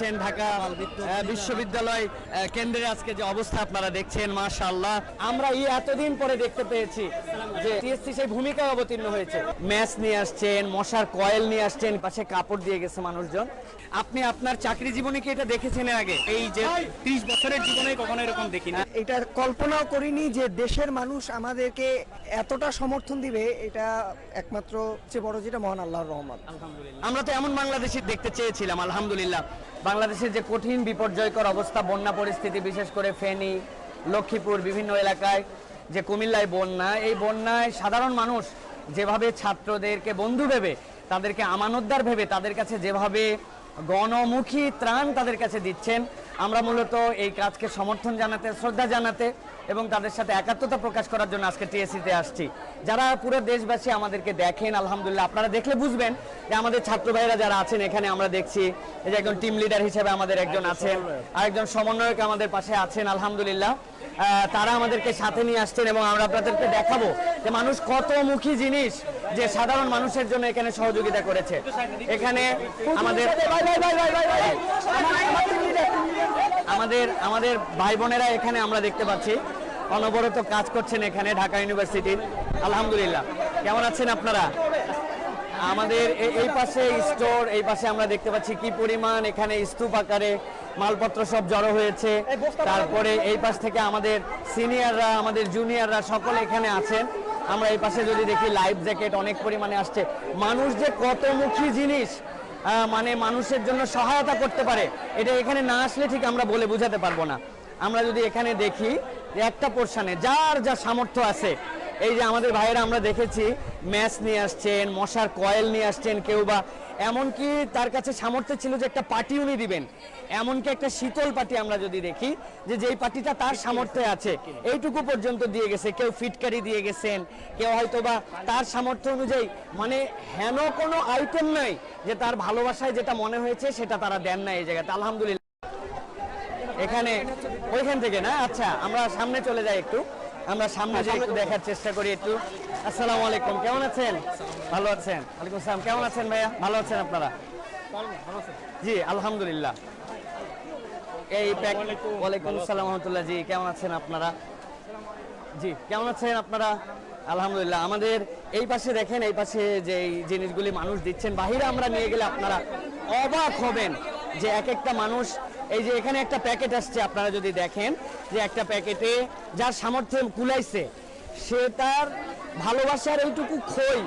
দেখছেন ঢাকা বিশ্ববিদ্যালয় কেন্দ্রের আজকে যে অবস্থা আপনারা দেখছেন, মাশাআল্লাহ। আমরা এই এতদিন পরে দেখতে পেয়েছি যে টিএসসি সেই ভূমিকা অবতীর্ণ হয়েছে। ম্যাচ নিয়ে আসছেন, মশার কয়েল নিয়ে আসছেন, পাশে কাপড় দিয়ে গেছে মানুষজন। আপনি আপনার চাকরি জীবনে কি এটা দেখেছেন এর আগে? এই যে ত্রিশ বছরের জীবনে কখনো এরকম দেখি না এটা কল্পনাও করিনি যে দেশের মানুষ আমাদেরকে এতটা সমর্থন দিবে এটা একমাত্র সবচেয়ে বড় যেটা মহান আল্লাহর রহমত। আমরা তো এমন বাংলাদেশি দেখতে চেয়েছিলাম আলহামদুলিল্লাহ। বাংলাদেশের যে কঠিন বিপর্যয়কর অবস্থা বন্যা পরিস্থিতি বিশেষ করে ফেনী লক্ষ্মীপুর বিভিন্ন এলাকায় যে কুমিল্লায় বন্যা এই বন্যায় সাধারণ মানুষ যেভাবে ছাত্রদেরকে বন্ধু ভেবে তাদেরকে আমানতদার ভেবে তাদের কাছে যেভাবে গণমুখী ত্রাণ তাদের কাছে দিচ্ছেন। আমরা মূলত এই কাজকে সমর্থন জানাতে শ্রদ্ধা জানাতে এবং তাদের সাথে একাত্মতা প্রকাশ করার জন্য আজকে টিএসসিতে আসছি। যারা পুরো দেশবাসী আমাদেরকে দেখেন আলহামদুলিল্লাহ আপনারা দেখলে বুঝবেন যে আমাদের ছাত্র ভাইরা যারা আছেন এখানে আমরা দেখছি এই যে একজন টিম লিডার হিসেবে আমাদের একজন আছেন আরেকজন সমন্বয়ক আমাদের পাশে আছেন আলহামদুলিল্লাহ। তারা আমাদেরকে সাথে নিয়ে আসছেন এবং আমরা আপনাদেরকে দেখাবো যে মানুষ কতমুখী জিনিস। যে সাধারণ মানুষের জন্য এখানে সহযোগিতা করেছে। এখানে আমাদের আমাদের আমাদের ভাই বোনেরা এখানে আমরা দেখতে পাচ্ছি। অনবরত কাজ করছেন এখানে ঢাকা ইউনিভার্সিটির। আলহামদুলিল্লাহ। কেমন আছেন আপনারা? আমাদের এই পাশে স্টোর এই পাশে আমরা দেখতে পাচ্ছি কি পরিমাণ এখানে স্তূপ আকারে মালপত্র সব জড়ো হয়েছে। তারপরে এই পাশ থেকে আমাদের সিনিয়ররা আমাদের জুনিয়ররা সকলে এখানে আছেন। আমরা এই পাশে যদি দেখি লাইফ জ্যাকেট অনেক পরিমাণে আসছে। মানুষ যে কতমুখী জিনিস মানে মানুষের জন্য সহায়তা করতে পারে, এটা এখানে না আসলে ঠিক আমরা বলে বুঝাতে পারব না। আমরা যদি এখানে দেখি যে একটা পোর্শানে যার যা সামর্থ্য আছে, এই যে আমাদের ভাইয়েরা আমরা দেখেছি ম্যাচ নিয়ে আসছেন, মশার কয়েল নিয়ে আসছেন কেউ বা এমনকি তার কাছে সামর্থ্য ছিল যে একটা পার্টি উনি দিবেন। এমনকি একটা শীতল পার্টি আমরা যদি দেখি, যে যেই পার্টিটা তার সামর্থ্যে আছে, এইটুকু পর্যন্ত দিয়ে গেছে। কেউ ফিটকারি দিয়ে গেছেন, কেউ হয়তো বা তার সামর্থ্য অনুযায়ী মানে হেন কোনো আইটেম নাই যে তার ভালোবাসায় যেটা মনে হয়েছে সেটা তারা দেন না এই জায়গাতে। আলহামদুলিল্লাহ। এখানে, ওইখান থেকে না? আচ্ছা আমরা সামনে চলে যাই একটু। আমরা সামনে যে একটু দেখার চেষ্টা করি একটু। আসসালামু আলাইকুম কেমন আছেন? ভালো আছেন? ওয়ালাইকুম আসসালাম কেমন আছেন ভাইয়া? ভালো আছেন আপনারা? জি আলহামদুলিল্লাহ। এই ওয়ালাইকুম আসসালাম রহমতুল্লাহ জি কেমন আছেন আপনারা? জি কেমন আছেন আপনারা? আলহামদুলিল্লাহ আমাদের এই পাশে দেখেন এই পাশে যে জিনিসগুলি মানুষ দিচ্ছেন বাহিরে আমরা নিয়ে গেলে আপনারা অবাক হবেন যে এক একটা মানুষ এই যে এখানে একটা প্যাকেট আসছে, আপনারা যদি দেখেন যে একটা প্যাকেটে যার সামর্থ্য কুলাইছে, সে তার ভালোবাসার এইটুকু খই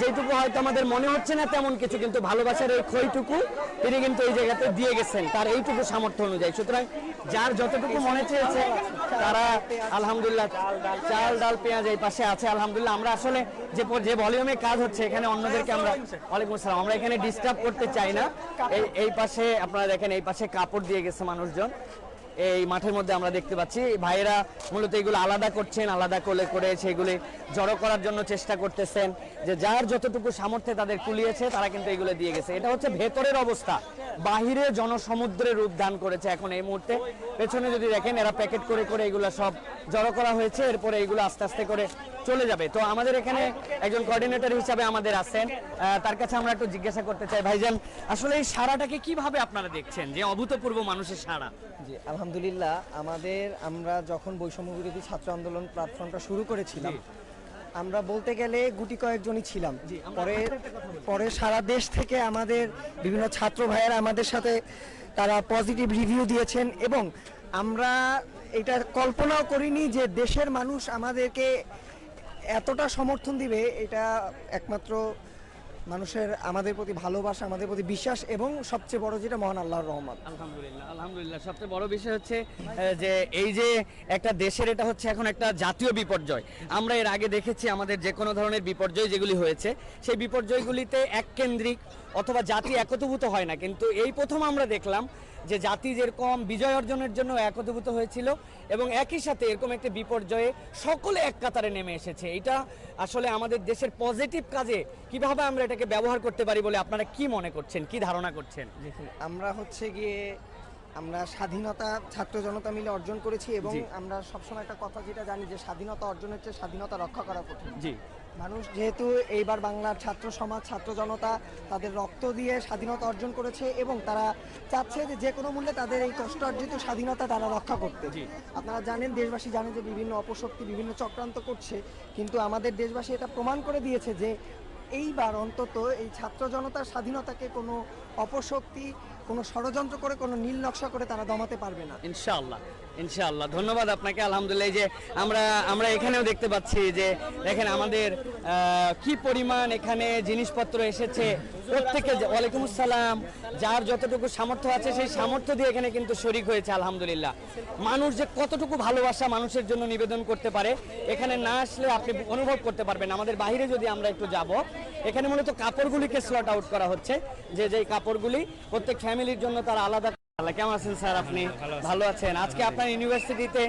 যেটুকু হয়তো আমাদের মনে হচ্ছে না তেমন কিছু, কিন্তু ভালোবাসার এই খইটুকু তিনি কিন্তু এই জায়গাতে দিয়ে গেছেন, তার এইটুকু সামর্থ্য অনুযায়ী। সুতরাং যার যতটুকু মনে চেয়েছে, তারা আলহামদুলিল্লাহ চাল, ডাল, পেঁয়াজ এই পাশে আছে, আলহামদুলিল্লাহ। আমরা আসলে যে যে ভলিউমে কাজ হচ্ছে, এখানে অন্যদেরকে আমরা, ওয়ালাইকুম আসসালাম, আমরা এখানে ডিস্টার্ব করতে চাই না। এই এই পাশে আপনারা দেখেন, এই পাশে কাপড় দিয়ে গেছে মানুষজন। এই মাঠের মধ্যে আমরা দেখতে পাচ্ছি। ভাইয়েরা মূলত এগুলো আলাদা করছেন, আলাদা করে করে সেগুলি জড়ো করার জন্য চেষ্টা করতেছেন। যে যার যতটুকু সামর্থ্যে তাদের কুলিয়েছে, তারা কিন্তু এগুলো দিয়ে গেছে। এটা হচ্ছে ভেতরের অবস্থা। বাহিরে জনসমুদ্রে রূপ দান করেছে এখন এই মুহূর্তে। পেছনে যদি দেখেন, এরা প্যাকেট করে করে এগুলো সব জড়ো করা হয়েছে। এরপরে এইগুলো আস্তে আস্তে করে চলে যাবে। তো আমাদের এখানে একজন কোঅর্ডিনেটর হিসাবে আমাদের আছেন। তার কাছে আমরা একটু জিজ্ঞাসা করতে চাই। ভাইজান আসলে এই সারাটাকে কীভাবে আপনারা দেখছেন যে অভূতপূর্ব মানুষের সারা? জি আলহামদুলিল্লাহ আমাদের আমরা যখন বৈষম্য বিরোধী ছাত্র আন্দোলন প্ল্যাটফর্মটা শুরু করেছিলাম আমরা বলতে গেলে গুটি কয়েকজনই ছিলাম। পরে পরে সারা দেশ থেকে আমাদের বিভিন্ন ছাত্র ভাইয়েরা আমাদের সাথে তারা পজিটিভ রিভিউ দিয়েছেন এবং আমরা এটা কল্পনাও করিনি যে দেশের মানুষ আমাদেরকে এতটা সমর্থন দিবে, এটা একমাত্র মানুষের আমাদের প্রতি ভালোবাসা, আমাদের প্রতি বিশ্বাস এবং সবচেয়ে বড় যেটা মহান আল্লাহর রহমত। আলহামদুলিল্লাহ আলহামদুলিল্লাহ। সবচেয়ে বড় বিষয় হচ্ছে যে এই যে একটা দেশের এটা হচ্ছে এখন একটা জাতীয় বিপর্যয়। আমরা এর আগে দেখেছি আমাদের যে কোনো ধরনের বিপর্যয় যেগুলি হয়েছে, সেই বিপর্যয়গুলিতে এক কেন্দ্রিক অথবা জাতি একত্রভূত হয় না। কিন্তু এই প্রথম আমরা দেখলাম যে জাতি যেরকম বিজয় অর্জনের জন্য একত্রভূত হয়েছিল এবং একই সাথে এরকম একটি বিপর্যয়ে সকলে এক কাতারে নেমে এসেছে। এটা আসলে আমাদের দেশের পজিটিভ কাজে কীভাবে আমরা এটাকে ব্যবহার করতে পারি বলে আপনারা কি মনে করছেন? কি ধারণা করছেন? আমরা হচ্ছে গিয়ে আমরা স্বাধীনতা ছাত্র জনতা মিলে অর্জন করেছি এবং। আমরা সবসময় একটা কথা যেটা জানি যে স্বাধীনতা অর্জনের চেয়ে স্বাধীনতা রক্ষা করা কঠিন। জি। মানুষ যেহেতু এইবার বাংলার ছাত্র সমাজ ছাত্র জনতা তাদের রক্ত দিয়ে স্বাধীনতা অর্জন করেছে এবং তারা চাচ্ছে যে যে কোনো মূল্যে তাদের এই কষ্ট অর্জিত স্বাধীনতা তারা রক্ষা করতে। আপনারা জানেন দেশবাসী জানেন যে বিভিন্ন অপশক্তি বিভিন্ন চক্রান্ত করছে কিন্তু আমাদের দেশবাসী এটা প্রমাণ করে দিয়েছে যে এইবার অন্তত এই ছাত্র জনতার স্বাধীনতাকে কোনো অপশক্তি কোনো ষড়যন্ত্র করে, কোনো নীল নকশা করে তারা দমাতে পারবে না। ইনশাআল্লাহ ইনশাআল্লাহ। ধন্যবাদ আপনাকে, আলহামদুলিল্লাহ। যে আমরা আমরা এখানেও দেখতে পাচ্ছি যে, দেখেন আমাদের কি পরিমাণ এখানে জিনিসপত্র এসেছে। প্রত্যেকে ওয়ালাইকুম আসসালাম। যার যতটুকু সামর্থ্য আছে, সেই সামর্থ্য দিয়ে এখানে কিন্তু শরিক হয়েছে, আলহামদুলিল্লাহ। মানুষ যে কতটুকু ভালোবাসা মানুষের জন্য নিবেদন করতে পারে, এখানে না আসলে আপনি অনুভব করতে পারবেন আমাদের বাইরে যদি আমরা একটু যাব, এখানে মূলত কাপড়গুলিকে স্লট আউট করা হচ্ছে। যে যেই কাপড়গুলি প্রত্যেক ফ্যামিলির জন্য তার আলাদা কেমন আছেন স্যার আপনি? ভালো আছেন। আজকে আপনার ইউনিভার্সিটিতে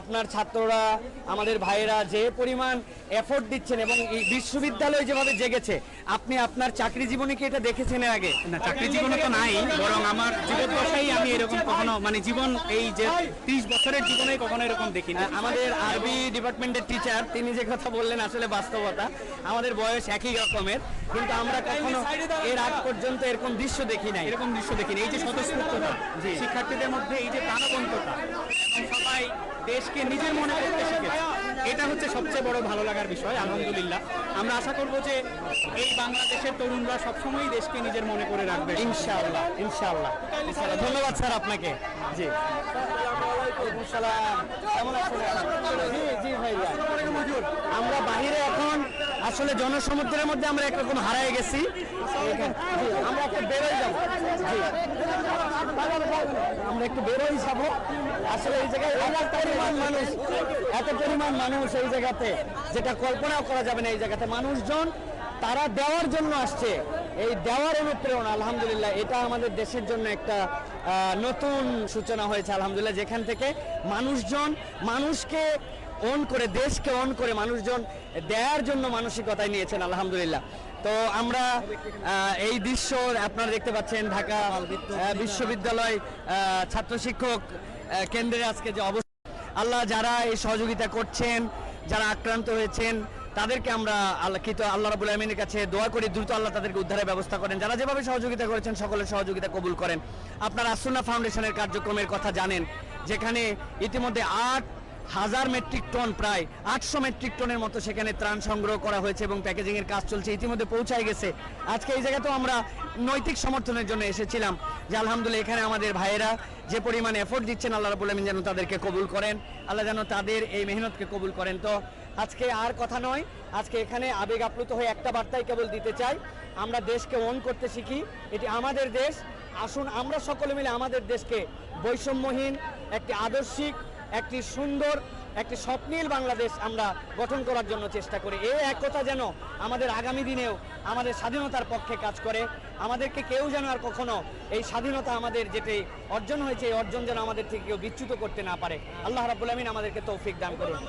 আপনার ছাত্ররা আমাদের ভাইয়েরা যে পরিমাণ এফোর্ট দিচ্ছেন এবং এই বিশ্ববিদ্যালয় যেভাবে জেগেছে আপনি আপনার চাকরি জীবনে কি এটা দেখেছেন এর আগে? না চাকরি জীবনে তো নাই বরং আমার জীবদ্দশাই আমি এরকম কখনো মানে জীবন এই যে ত্রিশ বছরের জীবনে কখনো এরকম দেখি না আমাদের আরবি ডিপার্টমেন্টের টিচার তিনি যে কথা বললেন আসলে বাস্তবতা আমাদের বয়স একই রকমের কিন্তু আমরা কখনো এর আগ পর্যন্ত এরকম দৃশ্য দেখি নাই। এরকম দৃশ্য দেখিনি। এই যে স্বতঃস্ফূর্ততা শিক্ষার্থীদের মধ্যে এই যে প্রাণবন্ততা সবাই দেশকে নিজের মনে করতে শিখেছে। এটা হচ্ছে সবচেয়ে বড় ভালো লাগার বিষয় আলহামদুলিল্লাহ। আমরা আশা করব যে এই বাংলাদেশের তরুণরা সবসময় দেশকে নিজের মনে করে রাখবে। ইনশাআল্লাহ ইনশাআল্লাহ। ধন্যবাদ স্যার আপনাকে। জি। আমরা বাহিরে এখন আসলে জনসমুদ্রের মধ্যে আমরা একরকম হারায় গেছি। আমরা একটু বেরোয় যাব। আমরা একটু বেরোই যাব। আসলে এই জায়গায় এত মানুষ, এত পরিমাণ মানুষ এই জায়গাতে, যেটা কল্পনাও করা যাবে না এই জায়গাতে। মানুষজন তারা দেওয়ার জন্য আসছে। এই দেওয়ার অনুপ্রেরণা, আলহামদুলিল্লাহ, এটা আমাদের দেশের জন্য একটা নতুন সূচনা হয়েছে, আলহামদুলিল্লাহ, যেখান থেকে মানুষজন, মানুষকে অন করে দেশকে অন করে মানুষজন দেওয়ার জন্য মানসিকতায় নিয়েছেন আলহামদুলিল্লাহ। তো আমরা এই দৃশ্য আপনারা দেখতে পাচ্ছেন ঢাকা বিশ্ববিদ্যালয় ছাত্র শিক্ষক আহ, কেন্দ্রে আজকে যে অবস্থা। আল্লাহ যারা এই সহযোগিতা করছেন যারা আক্রান্ত হয়েছেন তাদেরকে আমরা আল্লাহ কৃত আল্লাহ রাবুল আলমিনের কাছে দোয়া করি দ্রুত আল্লাহ তাদেরকে উদ্ধারের ব্যবস্থা করেন। যারা যেভাবে সহযোগিতা করেছেন সকলের সহযোগিতা কবুল করেন। আপনারা আসুনা ফাউন্ডেশনের কার্যক্রমের কথা জানেন যেখানে ইতিমধ্যে আট হাজার মেট্রিক টন, প্রায় আটশো মেট্রিক টনের মতো সেখানে ত্রাণ সংগ্রহ করা হয়েছে এবং প্যাকেজিং এর কাজ চলছে। ইতিমধ্যে পৌঁছায় গেছে। আজকে এই জায়গাতেও আমরা নৈতিক সমর্থনের জন্য এসেছিলাম যে আলহামদুলিল্লাহ এখানে আমাদের ভাইয়েরা যে পরিমাণ এফোর্ট দিচ্ছেন, আল্লাহ রাবুল আলমিন যেন তাদেরকে কবুল করেন, আল্লাহ যেন তাদের এই মেহনতকে কবুল করেন। তো আজকে আর কথা নয়, আজকে এখানে আবেগ আপ্লুত হয়ে একটা বার্তাই কেবল দিতে চাই। আমরা দেশকে ওন করতে শিখি, এটি আমাদের দেশ। আসুন আমরা সকলে মিলে আমাদের দেশকে বৈষম্যহীন, একটি আদর্শিক একটি সুন্দর, একটি স্বপ্নীল বাংলাদেশ আমরা গঠন করার জন্য চেষ্টা করি। এই একতা যেন আমাদের আগামী দিনেও আমাদের স্বাধীনতার পক্ষে কাজ করে। আমাদেরকে কেউ যেন আর কখনো এই স্বাধীনতা আমাদের যেটি অর্জন হয়েছে, এই অর্জন যেন আমাদের থেকে কেউ বিচ্যুত করতে না পারে। আল্লাহ রাবুল আমিন আমাদেরকে তৌফিক দান করুন।